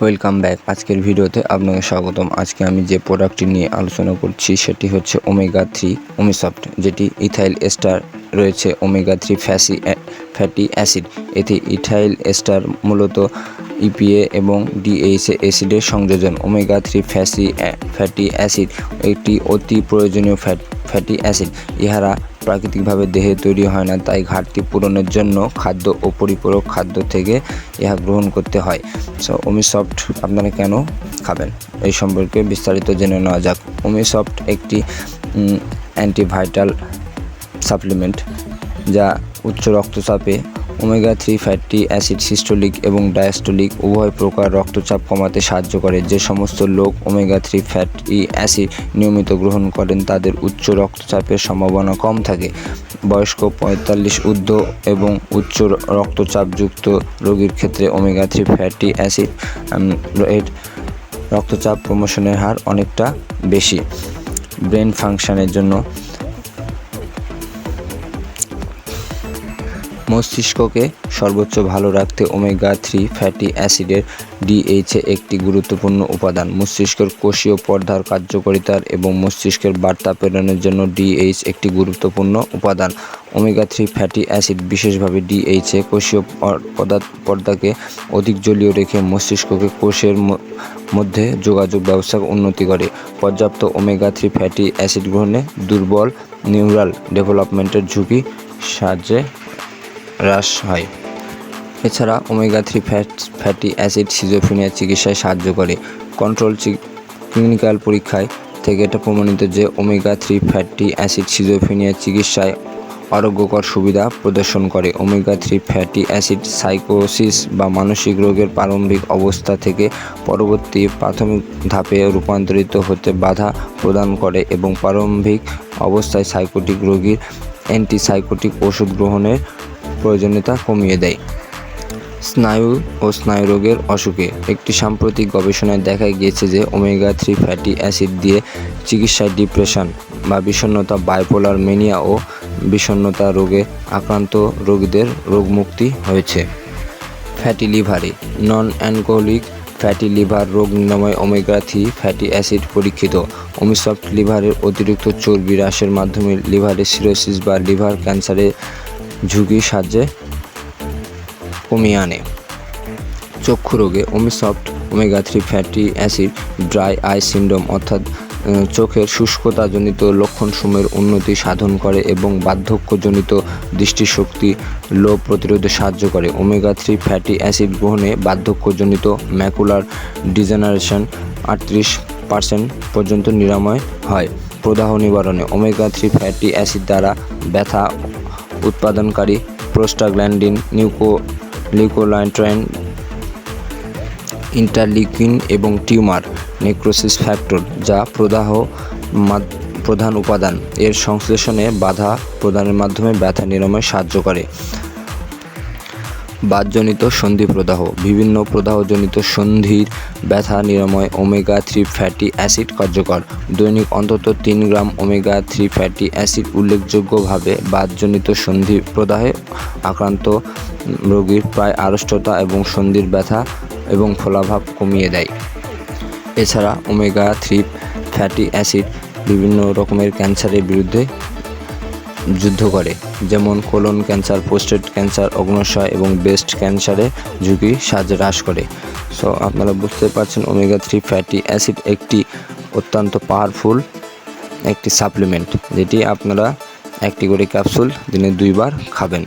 Welcome back আজকের ভিডিওতে আপনাকে স্বাগতম। আজকে আমি যে প্রোডাক্টটি নিয়ে আলোচনা করছি, সেটি হচ্ছে ওমেগা থ্রি ওমিসফট যেটি ইথাইল এস্টার রয়েছে ওমেগা থ্রি ফ্যাসি ফ্যাটি অ্যাসিড এতে ইথাইল এস্টার মূলত ইপিএ এবং ডিএইচএ অ্যাসিডের সংযোজন। ওমেগা থ্রি ফ্যাসি ফ্যাটি অ্যাসিড একটি অতি প্রয়োজনীয় ফ্যাট ফ্যাটি অ্যাসিড ইহারা প্রাকৃতিকভাবে দেহে তৈরি হয় না, তাই ঘাটতি পূরণের জন্য খাদ্য ও পরিপূরক খাদ্য থেকে ইহা গ্রহণ করতে হয়। সো ওমিসফট আপনারা কেন খাবেন? এই সম্পর্কে বিস্তারিত জেনে নেওয়া যাক। ওমিসফট একটি অ্যান্টিভাইটাল সাপ্লিমেন্ট যা উচ্চ রক্তচাপে omega three fatty acid systolic এবং ডায়াস্টোলিক উভয় প্রকার রক্তচাপ কমাতে সাহায্য করে। যে সমস্ত লোক ওমেগা থ্রি ফ্যাটি অ্যাসিড নিয়মিত গ্রহণ করেন, তাদের উচ্চ রক্তচাপের সম্ভাবনা কম থাকে। বয়স্ক পঁয়তাল্লিশ ঊর্ধ্ব এবং উচ্চ রক্তচাপযুক্ত রোগীর ক্ষেত্রে ওমেগা থ্রি ফ্যাটি অ্যাসিড এর রক্তচাপ প্রমোশনের হার অনেকটা বেশি। ব্রেন ফাংশনের জন্য মস্তিষ্ককে সর্বোচ্চ ভালো রাখতে ওমেগা থ্রি ফ্যাটি অ্যাসিডের ডিএইচএ একটি গুরুত্বপূর্ণ উপাদান। মস্তিষ্কের কোষীয় পর্দার কার্যকারিতার এবং মস্তিষ্কের বার্তা প্রেরণের জন্য ডিএইচ একটি গুরুত্বপূর্ণ উপাদান। ওমেগা থ্রি ফ্যাটি অ্যাসিড বিশেষভাবে ডিএইচএ কোষীয় পর্দাকে অধিক জলীয় রেখে মস্তিষ্ককে কোষের মধ্যে যোগাযোগ ব্যবস্থা উন্নতি করে। পর্যাপ্ত ওমেগা থ্রি ফ্যাটি অ্যাসিড গ্রহণে দুর্বল নিউরাল ডেভেলপমেন্টের ঝুঁকি সাহায্যে হ্রাস হয়। এছাড়া omega three fat fatty acid schizophrenia চিকিৎসায় সাহায্য করে। কন্ট্রোল ক্লিনিক্যাল পরীক্ষায় থেকে এটা প্রমাণিত যে omega three fatty acid schizophrenia চিকিৎসায় আরোগ্যকর সুবিধা প্রদর্শন করে। ওমেগা থ্রি ফ্যাটি অ্যাসিড সাইকোসিস বা মানসিক রোগের প্রারম্ভিক অবস্থা থেকে পরবর্তী প্রাথমিক ধাপে রূপান্তরিত হতে বাধা প্রদান করে এবং প্রারম্ভিক অবস্থায় সাইকোটিক রোগীর অ্যান্টিসাইকোটিক ওষুধ গ্রহণের প্রয়োজনীয়তা কমিয়ে দেয়। স্নায়ু ও স্নায়ুরোগের অসুখে একটি সাম্প্রতিক গবেষণায় দেখা গিয়েছে যে ওমেগা থ্রি ফ্যাটি অ্যাসিড দিয়ে চিকিৎসায় ডিপ্রেশন বা বিষণ্ণতা, বাইপোলার মেনিয়া ও বিষণ্নতা রোগে আক্রান্ত রোগীদের রোগমুক্তি হয়েছে। ফ্যাটি লিভারে নন অ্যালকোহলিক ফ্যাটি লিভার রোগ নিরাময় ওমেগা থ্রি ফ্যাটি অ্যাসিড পরীক্ষিত। ওমিসফট লিভারের অতিরিক্ত চর্বি হ্রাসের মাধ্যমে লিভারের সিরোসিস বা লিভার ক্যান্সারের ঝুঁকির সাহায্যে কমিয়ে আনে। চক্ষু রোগে Omisoft omega three fatty acid dry eye syndrome অর্থাৎ চোখের শুষ্কতাজনিত লক্ষণসমূহের উন্নতি সাধন করে এবং বার্ধক্যজনিত দৃষ্টিশক্তি লোভ প্রতিরোধে সাহায্য করে। ওমেগা থ্রি ফ্যাটি অ্যাসিড গ্রহণে বার্ধক্যজনিত ম্যাকুলার ডিজেনারেশন আটত্রিশ পার্সেন্ট পর্যন্ত নিরাময় হয়। প্রদাহ নিবারণে ওমেগা থ্রি ফ্যাটি অ্যাসিড দ্বারা ব্যথা উৎপাদনকারী প্রোস্টাগ্ল্যান্ডিন নিউকো লিউকোলাইট্রাইন ইন্টারলিউকিন এবং টিউমার নেক্রোসিস ফ্যাক্টর যা প্রদাহ প্রধান উপাদান। এর সংশ্লেষণে বাধা প্রদানের মাধ্যমে ব্যথা নিরাময়ে সাহায্য করে। বাতজনিত সন্ধি প্রদাহ, বিভিন্ন প্রদাহজনিত সন্ধির ব্যথা, নিরাময় ওমেগা থ্রি ফ্যাটি অ্যাসিড কার্যকর। দৈনিক অন্তত তিন gram omega three fatty acid উল্লেখযোগ্যভাবে বাতজনিত সন্ধি প্রদাহে আক্রান্ত রোগীর প্রায় আড়ষ্টতা এবং সন্ধির ব্যথা এবং ফলাভাব কমিয়ে দেয়। এছাড়া ওমেগা থ্রি ফ্যাটি অ্যাসিড বিভিন্ন রকমের ক্যান্সারের বিরুদ্ধে যুদ্ধ করে, যেমন কোলন ক্যান্সার পোস্টেট ক্যান্সার অগ্নশয় এবং বেস্ট ক্যান্সারে ঝুঁকি সাহায্যে হ্রাস করে। সো আপনারা বুঝতে পারছেন ওমেগা থ্রি ফ্যাটি অ্যাসিড একটি অত্যন্ত পাওয়ারফুল একটি সাপ্লিমেন্ট যেটি আপনারা একটি করে ক্যাপসুল দিনে দুইবার খাবেন।